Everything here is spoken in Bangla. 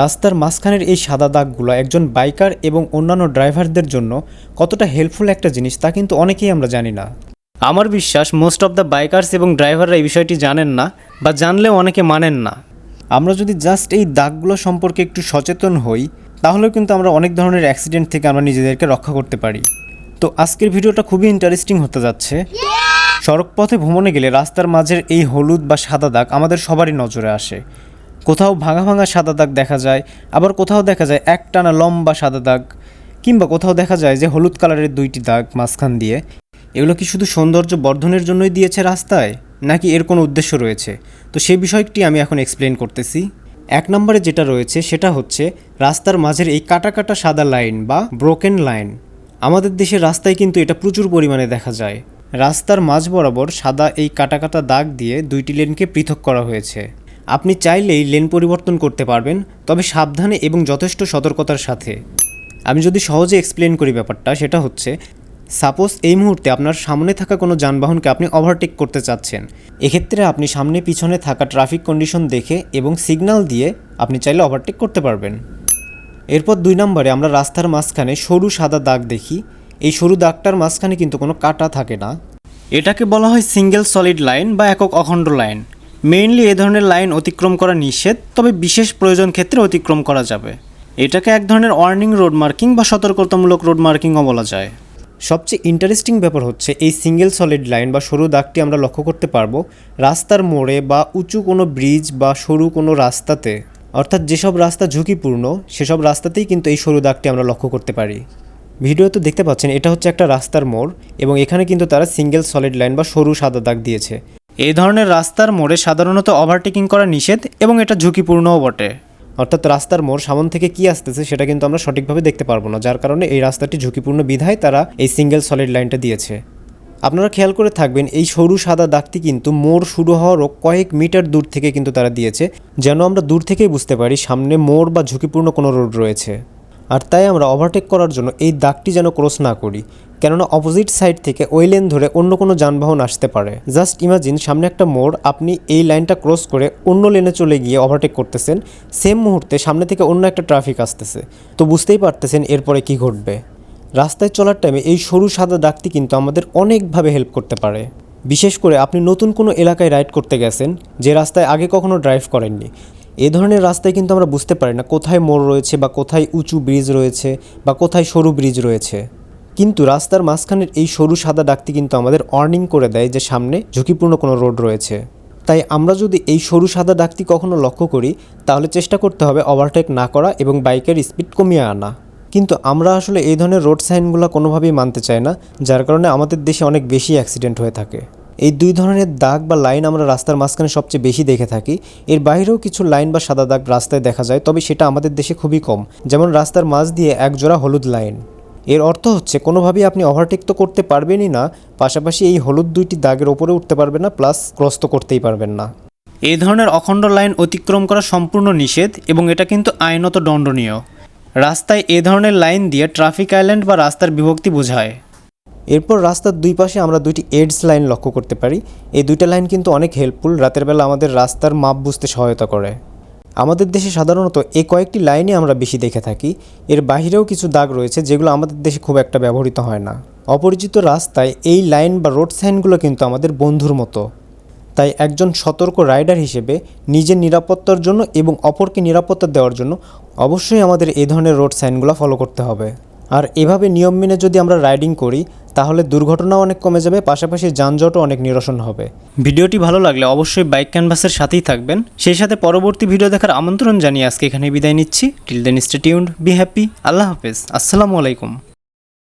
রাস্তার মাঝখানের এই সাদা দাগগুলো একজন বাইকার এবং অন্যান্য ড্রাইভারদের জন্য কতটা হেল্পফুল একটা জিনিস তা কিন্তু অনেকেই আমরা জানি না। আমার বিশ্বাস মোস্ট অফ দ্য বাইকার্স এবং ড্রাইভাররা এই বিষয়টি জানেন না বা জানলেও অনেকে মানেন না। আমরা যদি জাস্ট এই দাগগুলো সম্পর্কে একটু সচেতন হই তাহলেও কিন্তু আমরা অনেক ধরনের অ্যাক্সিডেন্ট থেকে আমরা নিজেদেরকে রক্ষা করতে পারি। তো আজকের ভিডিওটা খুবই ইন্টারেস্টিং হতে যাচ্ছে। সড়ক পথে ভ্রমণে গেলে রাস্তার মাঝের এই হলুদ বা সাদা দাগ আমাদের সবারই নজরে আসে। কোথাও ভাঙা ভাঙা সাদা দাগ দেখা যায়, আবার কোথাও দেখা যায় একটানা লম্বা সাদা দাগ, কিংবা কোথাও দেখা যায় যে হলুদ কালারের দুইটি দাগ মাঝখান দিয়ে। এগুলো কি শুধু সৌন্দর্য বর্ধনের জন্যই দিয়েছে রাস্তায়, নাকি এর কোনো উদ্দেশ্য রয়েছে? তো সেই বিষয়টি আমি এখন এক্সপ্লেন করতেছি। এক নম্বরে যেটা রয়েছে সেটা হচ্ছে রাস্তার মাঝের এই কাটা কাটা সাদা লাইন বা ব্রোকেন লাইন আমাদের দেশের রাস্তায় কিন্তু এটা প্রচুর পরিমাণে দেখা যায়। রাস্তার মাঝ বরাবর সাদা এই কাটা কাটা দাগ দিয়ে দুইটি লেনকে পৃথক করা হয়েছে। আপনি চাইলেই লেন পরিবর্তন করতে পারবেন, তবে সাবধানে এবং যথেষ্ট সতর্কতার সাথে। আমি যদি সহজে এক্সপ্লেন করি ব্যাপারটা, সেটা হচ্ছে সাপোজ এই মুহূর্তে আপনার সামনে থাকা কোনো যানবাহনকে আপনি ওভারটেক করতে চাচ্ছেন। এক্ষেত্রে আপনি সামনে পিছনে থাকা ট্রাফিক কন্ডিশন দেখে এবং সিগন্যাল দিয়ে আপনি চাইলে ওভারটেক করতে পারবেন। এরপর দুই নম্বরে আমরা রাস্তার মাঝখানে সরু সাদা দাগ দেখি। এই সরু দাগটার মাঝখানে কিন্তু কোনো কাটা থাকে না। এটাকে বলা হয় সিঙ্গেল সলিড লাইন বা একক অখণ্ড লাইন মেইনলি এ ধরনের লাইন অতিক্রম করা নিষেধ, তবে বিশেষ প্রয়োজন ক্ষেত্রে অতিক্রম করা যাবে। এটাকে এক ধরনের ওয়ার্নিং রোড মার্কিং বা সতর্কতামূলক রোড মার্কিংও বলা যায়। সবচেয়ে ইন্টারেস্টিং ব্যাপার হচ্ছে, এই সিঙ্গেল সলিড লাইন বা সরু দাগটি আমরা লক্ষ্য করতে পারব রাস্তার মোড়ে বা উঁচু কোনো ব্রিজ বা সরু কোনো রাস্তাতে। অর্থাৎ যেসব রাস্তা ঝুঁকিপূর্ণ, সেসব রাস্তাতেই কিন্তু এই সরু দাগটি আমরা লক্ষ্য করতে পারি। ভিডিওতে দেখতে পাচ্ছেন, এটা হচ্ছে একটা রাস্তার মোড় এবং এখানে কিন্তু তারা সিঙ্গেল সলিড লাইন বা সরু সাদা দাগ দিয়েছে। এই ধরনের রাস্তার মোড়ে সাধারণত ওভারটেকিং করা নিষেধ এবং এটা ঝুঁকিপূর্ণও বটে। অর্থাৎ রাস্তার মোড় সামন থেকে কি আসতেছে সেটা কিন্তু আমরা সঠিকভাবে দেখতে পারব না, যার কারণে এই রাস্তাটি ঝুঁকিপূর্ণ বিধায় তারা এই সিঙ্গেল সলিড লাইনটা দিয়েছে। আপনারা খেয়াল করে থাকবেন, এই সরু সাদা দাগটি কিন্তু মোড় শুরু হওয়ারও কয়েক মিটার দূর থেকে কিন্তু তারা দিয়েছে। যেন আমরা দূর থেকেই বুঝতে পারি, সামনে মোড় বা ঝুঁকিপূর্ণ কোনো রোড রয়েছে। আর তাই আমরা ওভারটেক করার জন্য এই দাগটি যেন ক্রস না করি, কেননা অপোজিট সাইড থেকে ওই লেন ধরে অন্য কোনো যানবাহন আসতে পারে। জাস্ট ইমাজিন সামনে একটা মোড়, আপনি এই লাইনটা ক্রস করে অন্য লেনে চলে গিয়ে ওভারটেক করতেছেন সেম মুহূর্তে সামনে থেকে অন্য একটা ট্রাফিক আসতেছে। তো বুঝতেই পারতেছেন এরপরে কি ঘটবে। রাস্তায় চলার টাইমে এই সরু সাদা দাগটি কিন্তু আমাদের অনেকভাবে হেল্প করতে পারে। বিশেষ করে আপনি নতুন কোনো এলাকায় রাইড করতে গেছেন, যে রাস্তায় আগে কখনো ড্রাইভ করেননি এ ধরনের রাস্তায় কিন্তু আমরা বুঝতে পারি না কোথায় মোড় রয়েছে বা কোথায় উঁচু ব্রিজ রয়েছে বা কোথায় সরু ব্রিজ রয়েছে। কিন্তু রাস্তার মাঝখানের এই সরু সাদা ডাকটি কিন্তু আমাদের অর্নিং করে দেয় যে সামনে ঝুঁকিপূর্ণ কোনো রোড রয়েছে। তাই আমরা যদি এই সরু সাদা ডাকটি কখনো লক্ষ্য করি, তাহলে চেষ্টা করতে হবে ওভারটেক না করা এবং বাইকের স্পিড কমিয়ে আনা। কিন্তু আমরা আসলে এই ধরনের রোড সাইনগুলো কোনোভাবেই মানতে চাই না, যার কারণে আমাদের দেশে অনেক বেশি অ্যাক্সিডেন্ট হয়ে থাকে। এই দুই ধরনের দাগ বা লাইন আমরা রাস্তার মাঝখানে সবচেয়ে বেশি দেখে থাকি। এর বাইরেও কিছু লাইন বা সাদা দাগ রাস্তায় দেখা যায়, তবে সেটা আমাদের দেশে খুবই কম। যেমন রাস্তার মাঝ দিয়ে এক জোড়া হলুদ লাইন। এর অর্থ হচ্ছে, কোনোভাবেই আপনি ওভারটেক তো করতে পারবেনই না, পাশাপাশি এই হলুদ দুইটি দাগের ওপরে উঠতে পারবেন না প্লাস ক্রস তো করতেই পারবেন না। এই ধরনের অখণ্ড লাইন অতিক্রম করা সম্পূর্ণ নিষেধ এবং এটা কিন্তু আইনত দণ্ডনীয়। রাস্তায় এ ধরনের লাইন দিয়ে ট্রাফিক আইল্যান্ড বা রাস্তার বিভক্তি বোঝায়। এরপর রাস্তার দুই পাশে আমরা দুইটি এডস লাইন লক্ষ্য করতে পারি। এই দুইটা লাইন কিন্তু অনেক হেল্পফুল রাতের বেলা আমাদের রাস্তার মাপ বুঝতে সহায়তা করে। আমাদের দেশে সাধারণত এই কয়েকটি লাইনই আমরা বেশি দেখে থাকি। এর বাহিরেও কিছু দাগ রয়েছে যেগুলো আমাদের দেশে খুব একটা ব্যবহৃত হয় না। অপরিচিত রাস্তায় এই লাইন বা রোড সাইনগুলো কিন্তু আমাদের বন্ধুর মতো। তাই একজন সতর্ক রাইডার হিসেবে নিজের নিরাপত্তার জন্য এবং অপরকে নিরাপত্তা দেওয়ার জন্য অবশ্যই আমাদের এই ধরনের রোড সাইনগুলো ফলো করতে হবে। আর এভাবে নিয়ম মেনে যদি আমরা রাইডিং করি তাহলে দুর্ঘটনা অনেক কমে যাবে, পাশাপাশি যানজটও অনেক নিরসন হবে। ভিডিওটি ভালো লাগলে অবশ্যই বাইক ক্যানভাসের সাথেই থাকবেন। সেই সাথে পরবর্তী ভিডিও দেখার আমন্ত্রণ জানিয়ে আজকে এখানে বিদায় নিচ্ছি। Till then stay tuned be happy আল্লাহ হাফেজ, আসসালামু আলাইকুম।